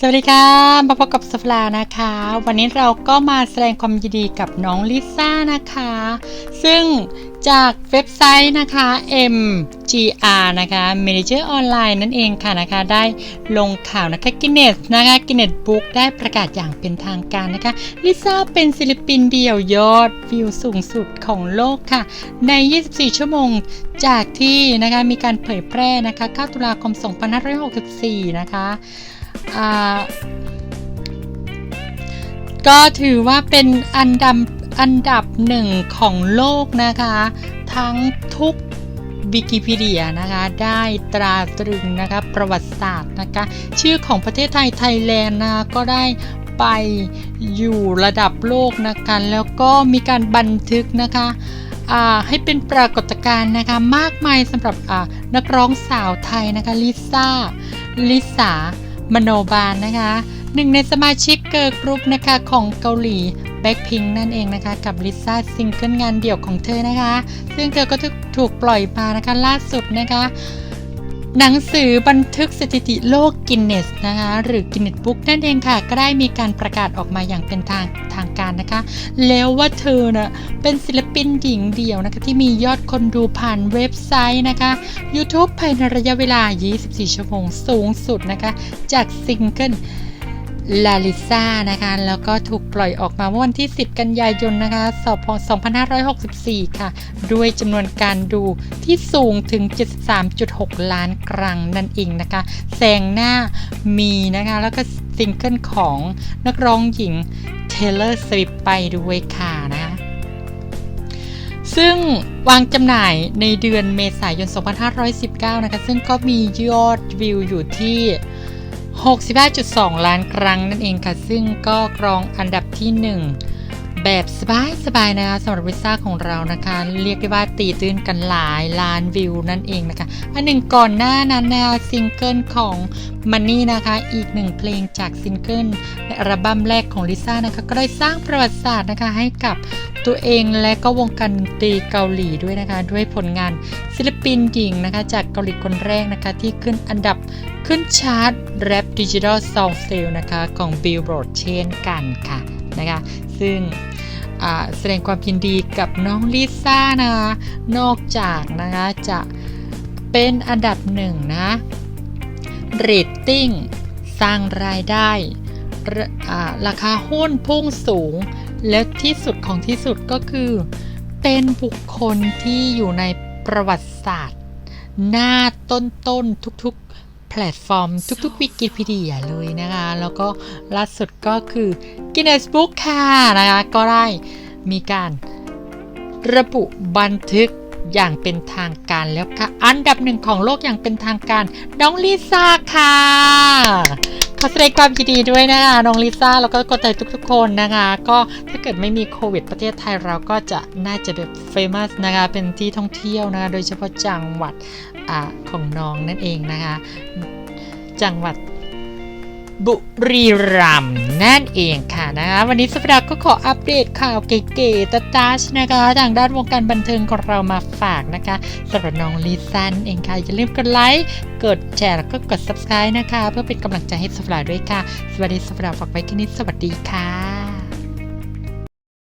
สวัสดีค่ะมาพบกับสฟลานะคะ วันนี้เราก็มาแสดงความยินดีกับน้องลิซ่านะคะ ซึ่งจากเว็บไซต์นะคะ MGR นะคะ Manager Online นั่นเองค่ะนะคะ ได้ลงข่าวนะคะ Guinness นะคะ Guinness Book ได้ประกาศอย่างเป็นทางการนะคะ ลิซ่าเป็นศิลปินเดี่ยวยอดวิวสูงสุดของโลกค่ะ ใน 24 ชั่วโมงจากที่นะคะมีการเผยแพร่นะคะ9ตุลาคม 2564 นะคะ ก็ถือว่าเป็นอันดับอันดับหนึ่งของโลกนะคะ ทั้งทุกวิกิพีเดียนะคะได้ตราตรึงนะคะประวัติศาสตร์นะคะชื่อของประเทศไทยไทยแลนด์นะคะก็ได้ไปอยู่ระดับโลกนะคะแล้วก็มีการบันทึกนะคะให้เป็นปรากฏการณ์นะคะมากมายสำหรับนักร้องสาวไทยนะคะลิซ่าลิสา มโนบาลนะคะหนึ่งในสมาชิกเกิร์ลกรุ๊ปนะคะของเกาหลีแบ็คพิงนั่นเองนะคะ กับลิซ่าซิงเกิลงานเดี่ยวของเธอนะคะ ซึ่งเธอก็ถูกปล่อยมานะคะล่าสุดนะคะ หนังสือบันทึกสถิติโลกกินเนสนะคะหรือกินเนสบุ๊กนั่นเองค่ะก็ได้มีการประกาศออกมาอย่างเป็นทางทางการนะคะ แล้วว่าเธอเนะ่ะเป็นศิลปินหญิงเดี่ยวนะคะที่มียอดคนดูผ่านเว็บไซต์นะคะ YouTube ภายในระยะเวลา 24 ชั่วโมงสูงสุดนะคะ จากซิงเกิล ลาลิซ่านะคะแล้วก็ถูกปล่อยออกมาเมื่อวันที่ 10 กันยายนนะคะ2564 ค่ะ ด้วยจำนวนการดูที่สูงถึง 73.6 ล้านครั้งนั่นเองนะคะแซงหน้ามีนะคะแล้วก็ซิงเกิลของนักร้องหญิง Taylor Swift ไปด้วยค่ะนะคะซึ่งวางจำหน่ายในเดือนเมษายน 2519 นะคะ ซึ่งก็มียอดวิวอยู่ที่ 65.2 ล้านครั้งนั่นเองค่ะ ซึ่งก็ครองอันดับที่ 1 แบบสบายๆนะคะสำหรับวิซ่าของเรานะคะ เรียกได้ว่าตีตื้นกันหลายล้านวิวนั่นเองนะคะอันหนึ่งก่อนหน้านั้นนะคะซิงเกิลของมันนี่นะคะอีกหนึ่งเพลงจากซิงเกิลในอัลบั้มแรกของลิซ่านะคะก็ได้สร้างประวัติศาสตร์นะคะให้กับตัวเองและก็วงการดนตรีเกาหลีด้วยนะคะ ด้วยผลงานศิลปินหญิงนะคะ จากเกาหลีคนแรกนะคะ ที่ขึ้นอันดับขึ้นชาร์ตแรปดิจิทัลซองเซลนะคะของ Billboard เช่นกันค่ะ นะคะ ซึ่งแสดงความยินดีกับน้องลิซ่านะคะนอกจากนะคะจะเป็นอันดับหนึ่งนะเรตติ้งสร้างรายได้ ราราคาหุ้นพุ่งสูง และที่สุดของที่สุดก็คือ เป็นบุคคลที่อยู่ในประวัติศาสตร์ หน้าต้นๆทุกๆ ลตฟอร์มทุกๆวิกิพีเดียเลยนะคะ แล้วก็ล่าสุดก็คือ Guinness Book ค่ะนะคะ ก็ได้มีการระบุบันทึกอย่างเป็นทางการแล้วค่ะ อันดับหนึ่งของโลกอย่างเป็นทางการ น้องลิซ่าค่ะ ขอแสดงความยินดีด้วยนะคะน้องลิซ่าแล้วก็คนไทยทุกๆ คนนะคะ ก็ถ้าเกิดไม่มีโควิดประเทศไทยเราก็จะน่าจะแบบเฟมัสนะคะ เป็นที่ท่องเที่ยวนะคะ โดยเฉพาะจังหวัดอของน้องนั่นเองนะคะ จังหวัด บุรีรัมย์นั่นเองค่ะนะคะวันนี้สัปดาห์ก็ขออัปเดตข่าวเก๋ๆตัดชนะคะทางด้านวงการบันเทิงของเรามาฝากนะคะสำหรับน้องลิซันเองค่ะอย่าลืมกดไลค์กดแชร์แล้วก็กด subscribe นะคะ เพื่อเป็นกำลังใจให้สัปดาห์ด้วยค่ะ สวัสดีสัปดาห์ฝากไว้แค่นี้สวัสดีค่ะ